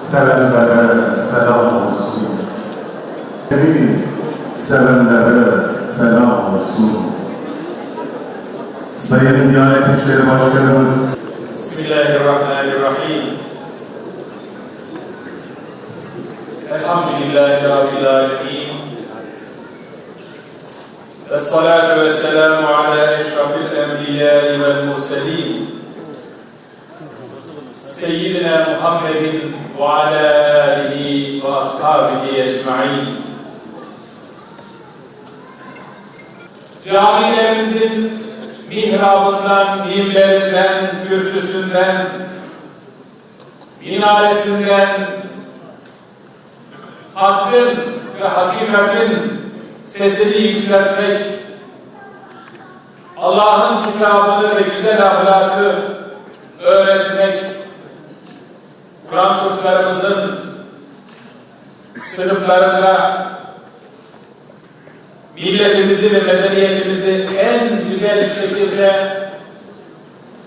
sevenlere selam olsun. Beni sevenlere selam olsun. Sayın Diyanet İşleri Başkanımız Bismillahirrahmanirrahim. Elhamdülillahi Rabbil alemin. Ve salatu ve selamu ala eşrafil enbiyai vel murselin. Ve ala alihi ve ashabihi ecma'in. Camilerimizin mihrabından, minberinden, kürsüsünden, minaresinden hakkın ve hakikatin sesini yükseltmek, Allah'ın kitabını ve güzel ahlakı öğretmek, Kur'an kurslarımızın sınıflarında milletimizi ve medeniyetimizi en güzel şekilde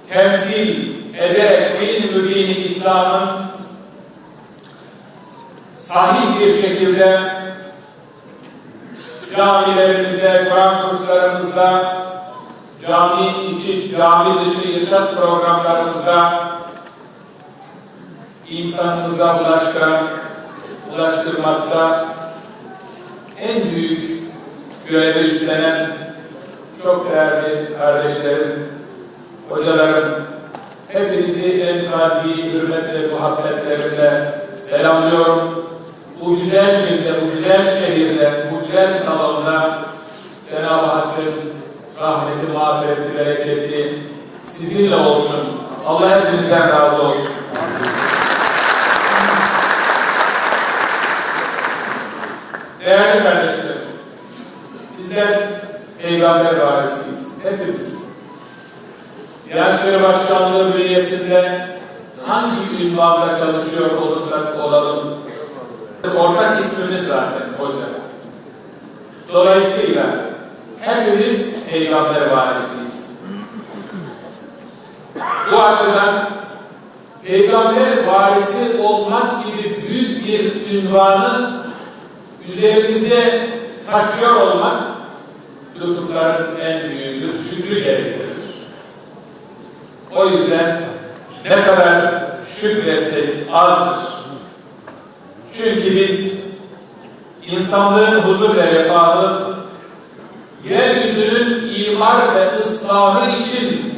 temsil ederek din-i mübini İslam'ın sahih bir şekilde camilerimizde, Kur'an kurslarımızda, cami içi, cami dışı irşat programlarımızda insanımıza ulaştıran, ulaştırmakta en büyük görevi üstlenen çok değerli kardeşlerim, hocalarım, hepinizi en kalbi hürmet ve muhabbetlerimle selamlıyorum. Bu güzel günde, bu güzel şehirde, bu güzel salonda Cenab-ı Hakk'ın rahmeti, mağfireti, bereketi sizinle olsun. Allah hepinizden razı olsun. Değerli kardeşlerim, Bizler peygamber varisiyiz. Hepimiz. Gençleri Başkanlığı bünyesinde hangi ünvanda çalışıyor olursak olalım, ortak ismimiz zaten hoca. Dolayısıyla hepimiz peygamber varisiyiz. Bu açıdan peygamber varisi olmak gibi büyük bir ünvanı üzerimizde taşıyor olmak lütufların en büyüğüdür, şükrü gerektirir. O yüzden ne kadar şükretsek azdır. Çünkü biz insanlığın huzur ve refahı, yeryüzünün imar ve ıslahı için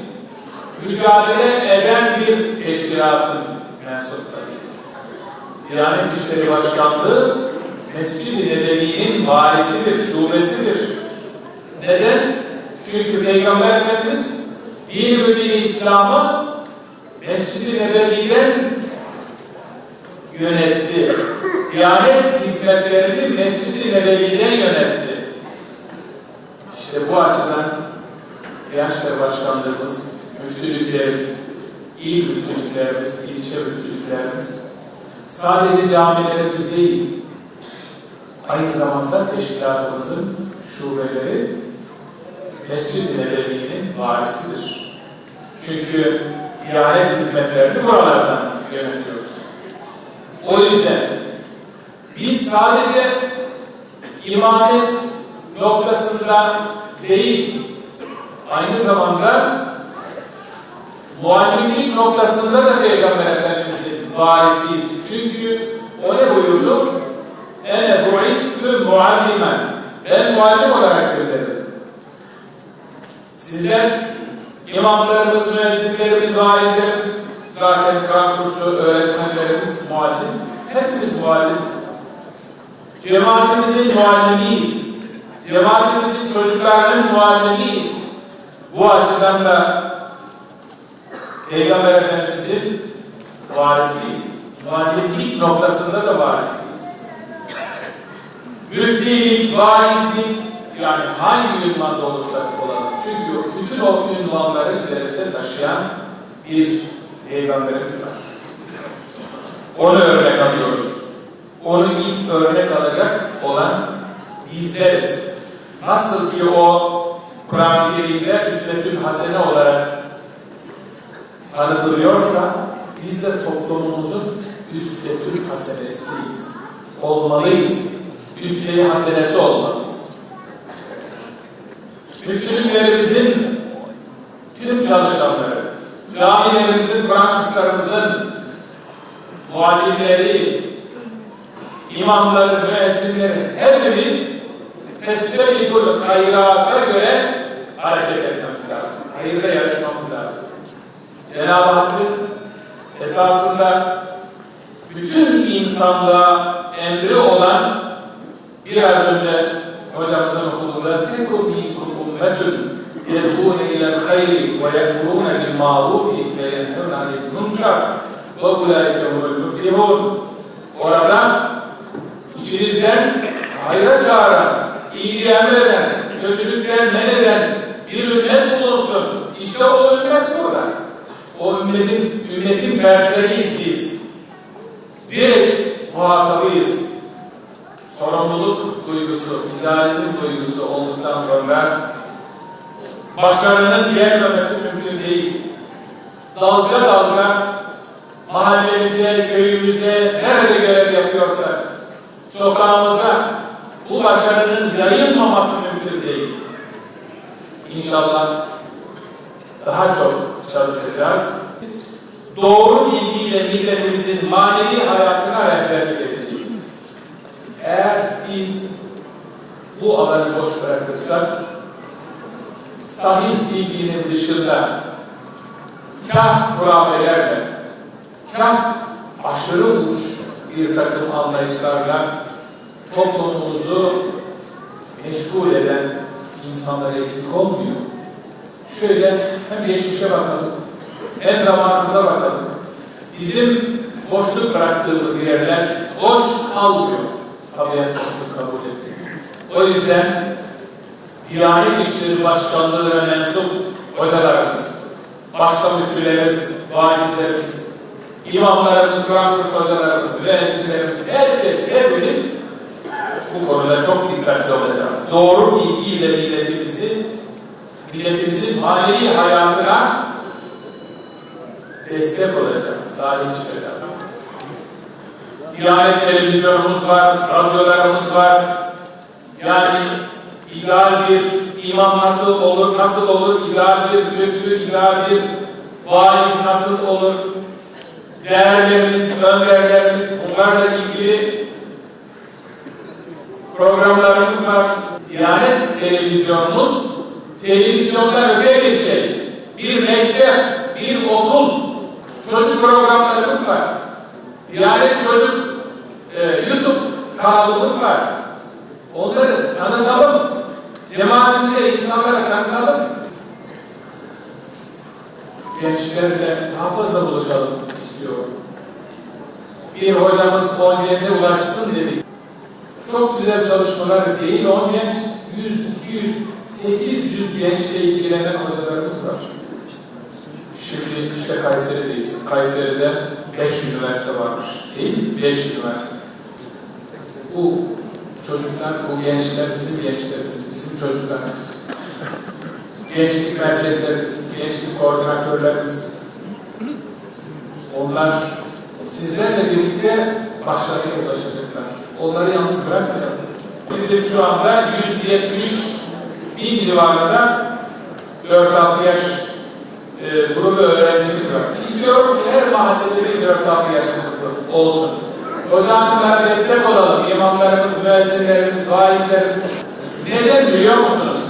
mücadele eden bir teşkilatın mensuplarıyız. Diyanet İşleri Başkanlığı Mescid-i Nebevi'nin varisidir, şubesidir. Neden? Çünkü Peygamber Efendimiz dini mübini İslam'ı Mescid-i Nebevi'den yönetti. Diyanet hizmetlerini Mescid-i Nebevi'den yönetti. İşte bu açıdan Diyanet Başkanlığımız, müftülüklerimiz, il müftülüklerimiz, ilçe müftülüklerimiz sadece camilerimiz değil, aynı zamanda teşkilatımızın şubeleri Mescid-i Nebevi'nin varisidir. Çünkü Diyanet hizmetlerini buralardan yönetiyoruz. O yüzden biz sadece imamet noktasında değil, aynı zamanda muallimlik noktasında da Peygamber Efendimiz'in varisiyiz. Çünkü o ne buyurdu? Ene bu'istü muallimen. Ben muallim olarak gönderildim. Sizler imamlarımız, müezzinlerimiz, vaizlerimiz, zaten Kur'an kursu öğretmenlerimiz muallim. Hepimiz muallimiz. Cemaatimizin muallimiyiz. Cemaatimizin çocuklarının muallimiyiz. Bu açıdan da Peygamber Efendimiz'in varisiyiz. Muallimlik noktasında da varisiyiz. Müftilik, vaizlik, yani hangi ünvanda olursak olalım. Çünkü bütün o ünvanları üzerinde taşıyan bir peygamberimiz var. Onu örnek alıyoruz. Onu ilk örnek alacak olan bizleriz. Nasıl ki o Kur'an-ı Kerim'de üsvetül hasene olarak tanıtılıyorsa biz de toplumumuzun üstetül hasenesiyiz. Olmalıyız. Üsve-i hasenesi olmalıyız. Müftülüklerimizin tüm çalışanları, camilerimizin, Kur'an kurslarımızın muallimleri, imamları, müezzinleri hepimiz festebikul hayrata göre hareket etmemiz lazım. Hayırda yarışmamız lazım. Cenab-ı Hakk'ın esasında bütün insanlığa emri olan biraz önce hocamızın okuduğu tekum minkum ummetun yed'ûne ilel hayri ve ye'murûne bil ma'rufi ve yenhûne anil munkar ve ulaike humul Orada içinizden hayra çağıran, iyiliği emreden, kötülükten men eden bir ümmet bulunsun. İşte o ümmet burada. O ümmetin, ümmetin fertleriyiz biz. Direkt muhatabıyız. Sorumluluk duygusu, idealizm duygusu olduktan sonra başarının gelmemesi mümkün değil. Dalga dalga mahallemize, köyümüze, nerede görev yapıyorsak, sokağımıza bu başarının yayılmaması mümkün değil. İnşallah daha çok çalışacağız. Doğru bilgiyle milletimizin manevi hayatına rehberlik edeceğiz. Eğer biz bu alanı boş bırakırsak, sahih bilginin dışında kah hurafelerle, kah aşırı uç bir takım anlayışlarla toplumumuzu meşgul eden insanlar eksik olmuyor. Şöyle hem geçmişe bakalım, hem zamanımıza bakalım. Bizim boşluk bıraktığımız yerler boş kalmıyor. Tabiat boşluk kabul etmiyor. O yüzden Diyanet İşleri Başkanlığı'na mensup hocalarımız, başta müftülerimiz, vaizlerimiz, imamlarımız, Kur'an kursu hocalarımız, müezzinlerimiz, herkes, hepimiz bu konuda çok dikkatli olacağız. Doğru bilgiyle milletimizi, milletimizin manevi hayatına destek olacağız, sahip çıkacağız. Diyanet televizyonumuz var, radyolarımız var. Yani ideal bir imam nasıl olur, nasıl olur, ideal bir müftü, ideal bir vaiz nasıl olur, değerlerimiz, önderlerimiz, bunlarla ilgili programlarımız var. Diyanet televizyonumuz televizyondan öte bir şey. Bir mektep, bir okul, çocuk programlarımız var. Diyanet Çocuk e, YouTube kanalımız var. Onları tanıtalım. Cemaatimize, insanlara tanıtalım. Gençlerle daha fazla buluşalım istiyorum. Bir hocamız 10 gence ulaşsın dedik. Çok güzel çalışmalar değil, 10 genç, 100, 200, 800 gençle ilgilenen hocalarımız var. Şimdi işte Kayseri'deyiz. Kayseri'de 5 üniversite varmış. Değil mi? 5 üniversite. Bu çocuklar, bu gençler bizim gençlerimiz, bizim çocuklarımız. Gençlik merkezlerimiz, gençlik koordinatörlerimiz. Onlar sizlerle birlikte başarıya ulaşacaklar. Onları yalnız bırakmayalım. Bizim şu anda 170 bin civarında 4-6 yaş e, grubu öğrencimiz var. İstiyorum ki her mahallede bir 4-6 yaş sınıfı olsun. Hocamlara destek olalım. İmamlarımız, müezzinlerimiz, vaizlerimiz. Neden biliyor musunuz?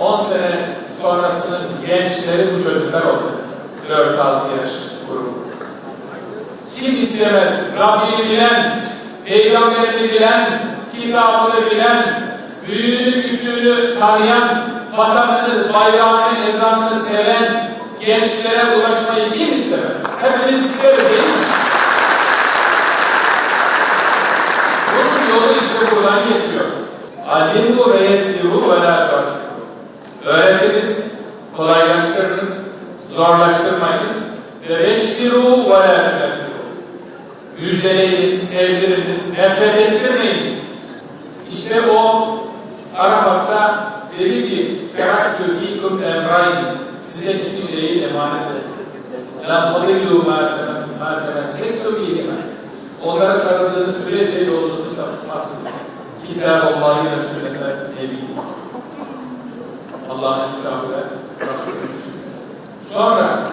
10 sene sonrasının gençleri bu çocuklar oldu. 4-6 yaş grubu. Kim istemez? Rabbini bilen, peygamberini bilen, kitabını bilen, büyüğünü küçüğünü tanıyan, vatanını, bayrağını, ezanını seven gençlere ulaşmayı kim istemez? Hepimiz isteriz değil mi? Bunun yolu işte buradan geçiyor. Alimu ve yessiru ve la tuasiru. Öğretiniz, kolaylaştırınız, zorlaştırmayınız ve beşşiru ve la tuneffiru. Müjdeleyiniz, sevdiriniz, nefret ettirmeyiniz. İşte o Arafat'ta Dedi ki, teraktu fikum emrayni. Size iki şeyi emanet ettim. La tadillu ma ma temessektum bihima. Onlara sarıldığınız sürece yolunuzu sapmazsınız. Kitab Allah'ı ve sünnetler nebiyi. Allah'ın kitabı ve Resulü'nün sünneti. Sonra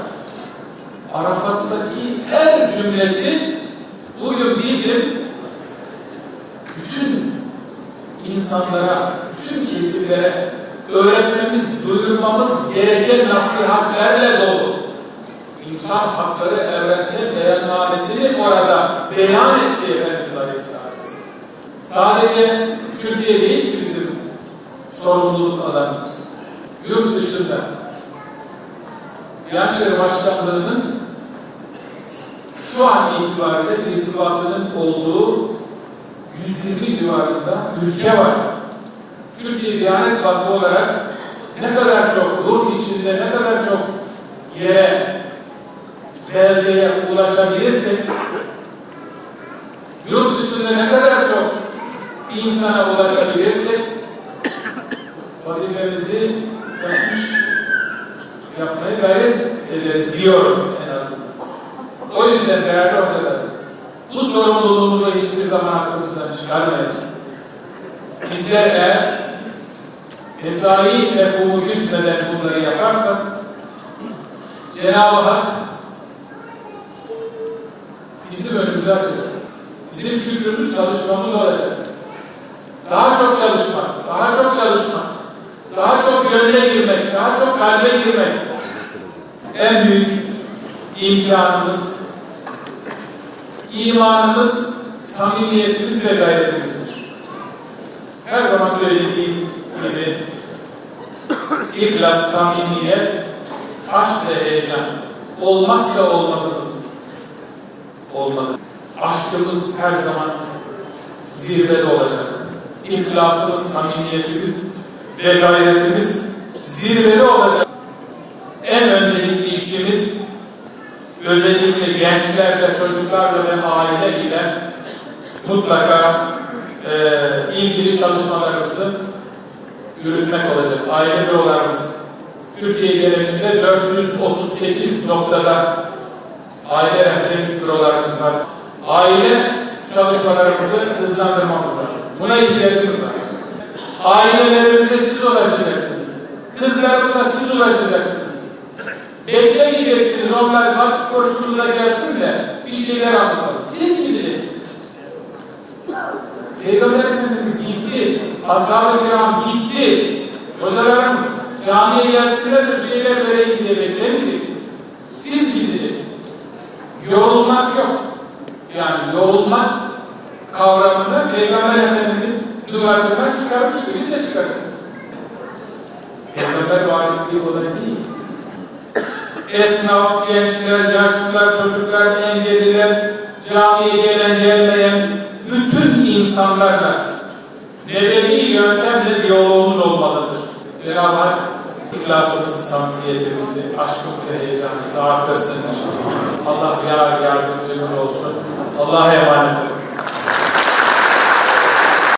Arafat'taki her cümlesi bugün bizim bütün insanlara kesimlere öğretmemiz, duyurmamız gereken nasihatlerle dolu. İnsan hakları evrensel beyannamesini orada beyan etti Efendimiz Aleyhisselam. Sadece Türkiye değil ki bizim sorumluluk alanımız. Yurt dışında Gençleri Başkanlığı'nın şu an itibariyle irtibatının olduğu 120 civarında ülke var. Türkiye Diyanet Vakfı olarak ne kadar çok yurt içinde ne kadar çok yere beldeye ulaşabilirsek yurt dışında ne kadar çok insana ulaşabilirsek vazifemizi yapmış yapmaya gayret ederiz diyoruz en azından. O yüzden değerli hocalar, bu sorumluluğumuzu hiçbir zaman aklımızdan çıkarmayalım. Bizler eğer mesai mefhumu gütmeden bunları yaparsak Cenab-ı Hak bizim önümüzü açacak. Bizim şükrümüz çalışmamız olacak. Daha çok çalışmak, daha çok çalışmak, daha çok gönle girmek, daha çok kalbe girmek en büyük imkanımız, imanımız, samimiyetimiz ve gayretimizdir. Her zaman söylediğim gibi ihlas, samimiyet, aşk ve heyecan olmazsa olmazımız olmalı. Aşkımız her zaman zirvede olacak. İhlasımız, samimiyetimiz ve gayretimiz zirvede olacak. En öncelikli işimiz özellikle gençlerle, çocuklarla ve aile ile mutlaka e, ilgili çalışmalarımızı yürütmek olacak. Aile bürolarımız Türkiye genelinde 438 noktada aile rehberlik bürolarımız var. Aile çalışmalarımızı hızlandırmamız lazım. Buna ihtiyacımız var. Ailelerimize siz ulaşacaksınız. Kızlarımıza siz ulaşacaksınız. Beklemeyeceksiniz onlar bak kursunuza gelsin de bir şeyler anlatalım. Siz gideceksiniz. Peygamber Efendimiz gitti. Ashab-ı kiram gitti. Hocalarımız camiye gelsinler de bir şeyler vereyim diye beklemeyeceksiniz. Siz gideceksiniz. Yorulmak yok. Yani yorulmak kavramını Peygamber Efendimiz lügatından çıkarmıştı. Biz de çıkartırız. Peygamber varisliği olay değil. Esnaf, gençler, yaşlılar, çocuklar, engelliler, camiye gelen gelmeyen insanlarla nebevi yöntemle diyalogumuz olmalıdır. Cenab-ı Hak ihlasımızı, samimiyetimizi, aşkımızı, heyecanımızı artırsın. Allah yar yardımcımız olsun. Allah'a emanet olun.